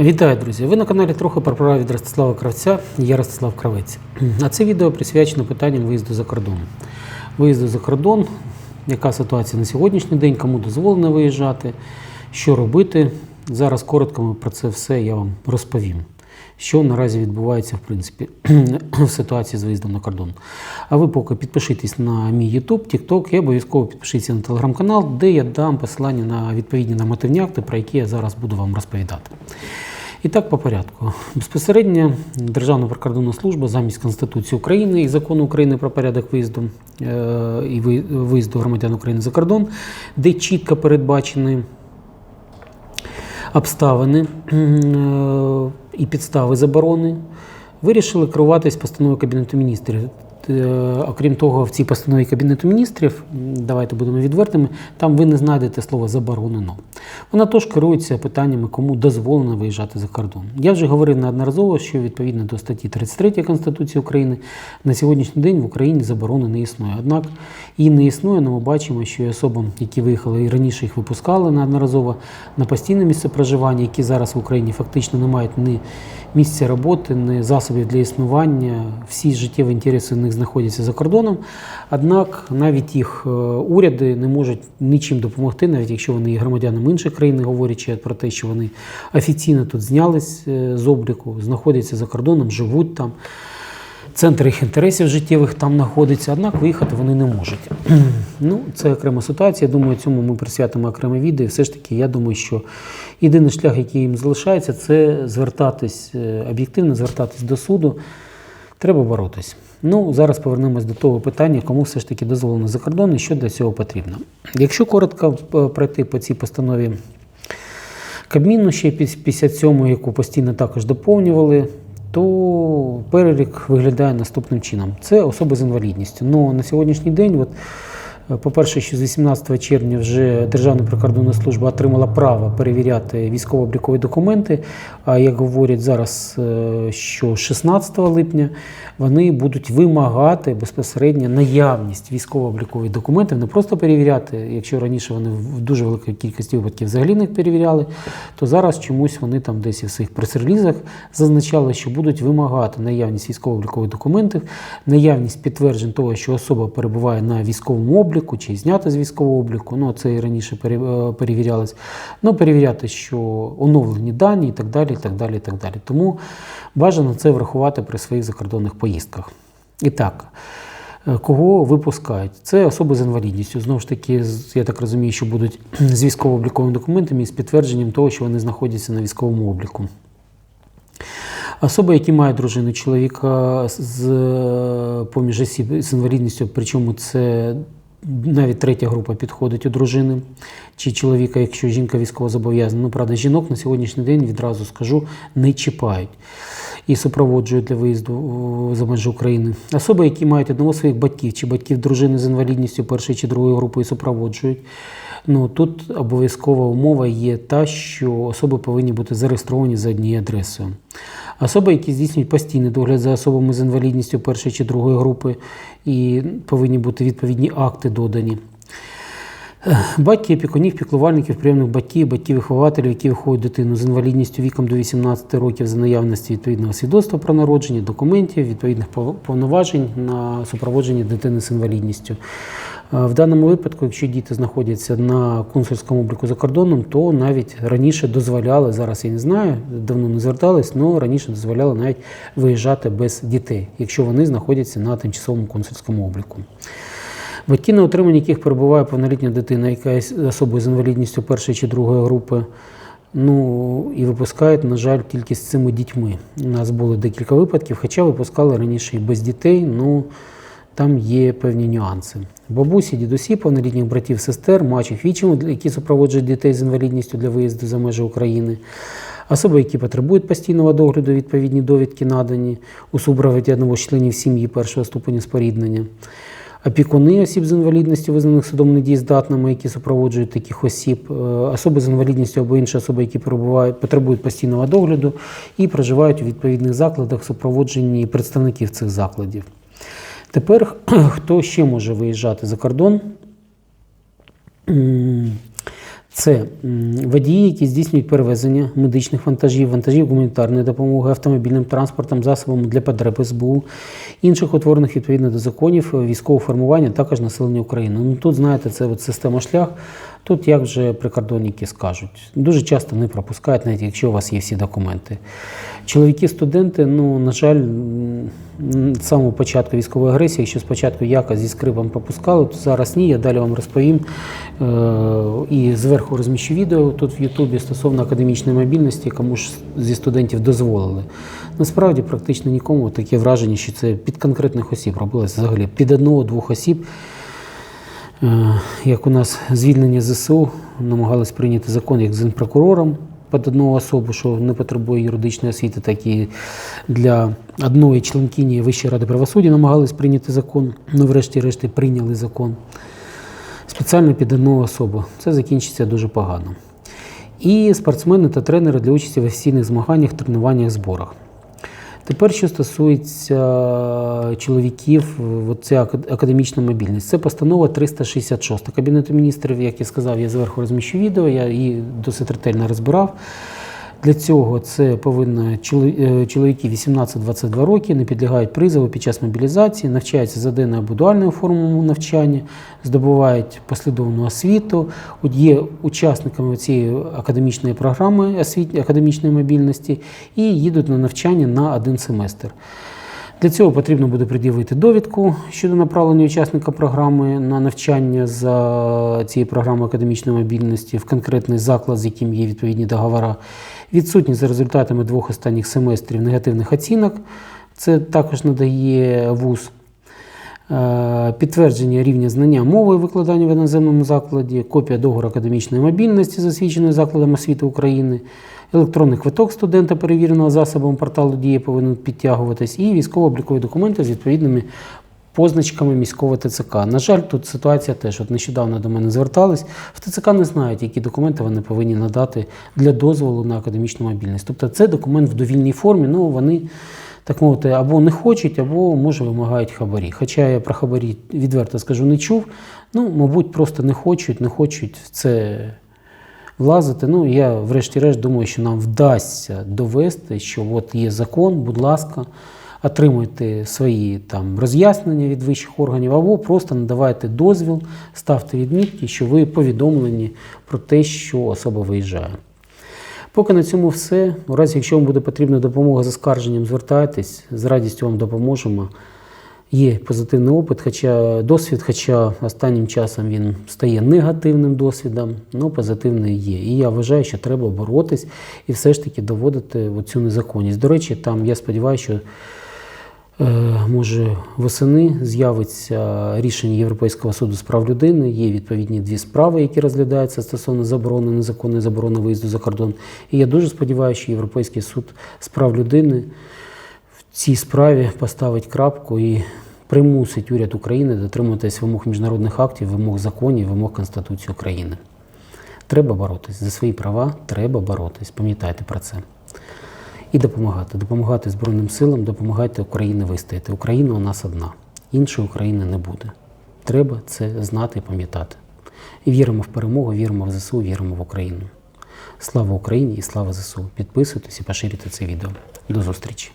Вітаю, друзі! Ви на каналі трохи про права від Ростислава Кравця. Я Ростислав Кравець. А це відео присвячено питанням виїзду за кордон. Виїзду за кордон, яка ситуація на сьогоднішній день, кому дозволено виїжджати, що робити. Зараз коротко про це все я вам розповім. Що наразі відбувається в принципі в ситуації з виїздом на кордон. А ви поки підпишитесь на мій YouTube, TikTok і обов'язково підпишіться на телеграм-канал, де я дам посилання на відповідні нормативні акти, про які я зараз буду вам розповідати. І так по порядку. Безпосередньо Державна прикордонна служба замість Конституції України і закону України про порядок виїзду е, і виїзду громадян України за кордон, де чітко передбачені обставини е, і підстави заборони, вирішили керуватись постановою Кабінету міністрів. Е, Окрім того, в цій постанові Кабінету міністрів, давайте будемо відвертими, там ви не знайдете слово заборонено. Вона теж керується питаннями, кому дозволено виїжджати за кордон. Я вже говорив неодноразово, що відповідно до статті 33 Конституції України на сьогоднішній день в Україні заборони не існує. Однак і не існує, але ми бачимо, що і особам, які виїхали і раніше їх випускали неодноразово на постійне місце проживання, які зараз в Україні фактично не мають ні місця роботи, ні засобів для існування. Всі життєві інтереси них знаходяться за кордоном. Однак навіть їх е, уряди не можуть нічим допомогти, навіть якщо вони є громадянами інших країн, говорячи про те, що вони офіційно тут знялись е, з обліку, знаходяться за кордоном, живуть там. Центр їх інтересів життєвих там знаходиться, однак виїхати вони не можуть. ну, це окрема ситуація. Думаю, цьому ми присвятимо окреме відео. І все ж таки, я думаю, що єдиний шлях, який їм залишається, це звертатись е, об'єктивно, звертатись до суду. Треба боротись. Ну, зараз повернемось до того питання, кому все ж таки дозволено за кордон і що для цього потрібно. Якщо коротко е, пройти по цій постанові Кабміну ще після цього, яку постійно також доповнювали, то перелік виглядає наступним чином: це особи з інвалідністю. Ну на сьогоднішній день, от, по-перше, що з 18 червня вже Державна прикордонна служба отримала право перевіряти військово-облікові документи. А як говорять зараз, е, що 16 липня вони будуть вимагати безпосередньо наявність військово-облікових документів, не просто перевіряти, якщо раніше вони в дуже великій кількості випадків взагалі не перевіряли, то зараз чомусь вони там десь в своїх прес-релізах зазначали, що будуть вимагати наявність військово-облікових документів, наявність підтверджень того, що особа перебуває на військовому обліку чи знята з військового обліку. Ну це і раніше е, перевірялось. Ну перевіряти, що оновлені дані і так далі. І так далі, і так далі. Тому бажано це врахувати при своїх закордонних поїздках. І так. Е, Кого випускають? Це особи з інвалідністю. Знову ж таки, я так розумію, що будуть з військово-обліковими документами і з підтвердженням того, що вони знаходяться на військовому обліку. Особи, які мають дружину чоловіка з поміж осіб з інвалідністю, причому це навіть третя група підходить у дружини чи чоловіка, якщо жінка військово зобов'язана. Ну, правда, жінок на сьогоднішній день відразу скажу, не чіпають і супроводжують для виїзду за межі України. Особи, які мають одного своїх батьків чи батьків дружини з інвалідністю першої чи другої групи і супроводжують. Ну тут обов'язкова умова є та, що особи повинні бути зареєстровані за однією адресою. Особи, які здійснюють постійний догляд за особами з інвалідністю першої чи другої групи, і повинні бути відповідні акти додані. Батьки, опікунів, піклувальників, прийомних батьків, батьків-вихователів, які виходять дитину з інвалідністю віком до 18 років за наявності відповідного свідоцтва про народження, документів, відповідних повноважень на супроводження дитини з інвалідністю. В даному випадку, якщо діти знаходяться на консульському обліку за кордоном, то навіть раніше дозволяли, зараз я не знаю, давно не звертались, але раніше дозволяли навіть виїжджати без дітей, якщо вони знаходяться на тимчасовому консульському обліку. Батьки, на утриманні яких перебуває повнолітня дитина, яка є особою з інвалідністю першої чи другої групи, ну і випускають, на жаль, тільки з цими дітьми. У нас було декілька випадків, хоча випускали раніше і без дітей, ну там є певні нюанси. Бабусі, дідусі, повнолітніх братів, сестер, мачів, вічим, які супроводжують дітей з інвалідністю для виїзду за межі України. Особи, які потребують постійного догляду, відповідні довідки надані у супроводі одного з членів сім'ї першого ступеня споріднення опікуни осіб з інвалідністю, визнаних судом недієздатними, які супроводжують таких осіб, е, особи з інвалідністю або інші особи, які потребують постійного догляду і проживають у відповідних закладах в супроводженні представників цих закладів. Тепер хто ще може виїжджати за кордон? Це водії, які здійснюють перевезення медичних вантажів, вантажів гуманітарної допомоги, автомобільним транспортом, засобами для потреб СБУ, інших утворених відповідно до законів військового формування, також населення України. Ну тут знаєте, це от система шлях. Тут як вже прикордонники скажуть, дуже часто не пропускають, навіть якщо у вас є всі документи. Чоловіки-студенти, ну на жаль, з самого початку військової агресії, якщо спочатку якось зі скрипом пропускали, то зараз ні. Я далі вам розповім е, і зверху розміщу відео тут в Ютубі стосовно академічної мобільності, кому ж зі студентів дозволили. Насправді, практично нікому таке враження, що це під конкретних осіб робилось взагалі під одного-двох осіб. Е, Як у нас звільнення ЗСУ намагались прийняти закон як з генпрокурором під одну особу, що не потребує юридичної освіти, так і для одної членкині Вищої ради правосуддя намагались прийняти закон. Ну, врешті-решті прийняли закон спеціально під одну особу. Це закінчиться дуже погано. І спортсмени та тренери для участі в офіційних змаганнях, тренуваннях, зборах. Тепер, що стосується чоловіків, це академічна мобільність, це постанова 366 Кабінету міністрів. Як я сказав, я зверху розміщу відео, я її досить ретельно розбирав. Для цього це повинно е, чоловіки 18-22 роки, не підлягають призову під час мобілізації, навчаються за денною або дуальною формою навчання, здобувають послідовну освіту, є учасниками цієї академічної програми академічної мобільності і їдуть на навчання на один семестр. Для цього потрібно буде пред'явити довідку щодо направлення учасника програми на навчання за цією програмою академічної мобільності в конкретний заклад, з яким є відповідні договори. Відсутність за результатами двох останніх семестрів негативних оцінок. Це також надає ВУЗ. Е, Підтвердження рівня знання мови викладання в іноземному закладі, копія договору академічної мобільності, засвідченої закладом освіти України, електронний квиток студента, перевіреного засобом порталу Дія, повинен підтягуватись, і військово-облікові документи з відповідними позначками міського ТЦК. На жаль, тут ситуація теж. От нещодавно до мене звертались. В ТЦК не знають, які документи вони повинні надати для дозволу на академічну мобільність. Тобто це документ в довільній формі, ну вони так мовити, або не хочуть, або може вимагають хабарі. Хоча я про хабарі відверто скажу, не чув. Ну, мабуть, просто не хочуть, не хочуть в це влазити. Ну, я врешті-решт думаю, що нам вдасться довести, що от є закон, будь ласка, отримуйте свої там роз'яснення від вищих органів, або просто надавайте дозвіл, ставте відмітки, що ви повідомлені про те, що особа виїжджає. Поки на цьому все. У разі, якщо вам буде потрібна допомога з оскарженням, звертайтесь, з радістю вам допоможемо. Є позитивний опит, хоча досвід, хоча останнім часом він стає негативним досвідом, але позитивний є. І я вважаю, що треба боротись і все ж таки доводити цю незаконність. До речі, там я сподіваюся, що Може, восени з'явиться рішення Європейського суду з прав людини. Є відповідні дві справи, які розглядаються стосовно заборони незаконної заборони виїзду за кордон. І я дуже сподіваюся, що Європейський суд з прав людини в цій справі поставить крапку і примусить уряд України дотримуватись вимог міжнародних актів, вимог законів, вимог Конституції України. Треба боротись за свої права, треба боротись. Пам'ятайте про це. І допомагати. Допомагати Збройним силам, допомагайте Україні вистояти. Україна у нас одна. Іншої України не буде. Треба це знати і пам'ятати. Віримо в перемогу, віримо в ЗСУ, віримо в Україну. Слава Україні і слава ЗСУ! Підписуйтесь і поширюйте це відео. До зустрічі!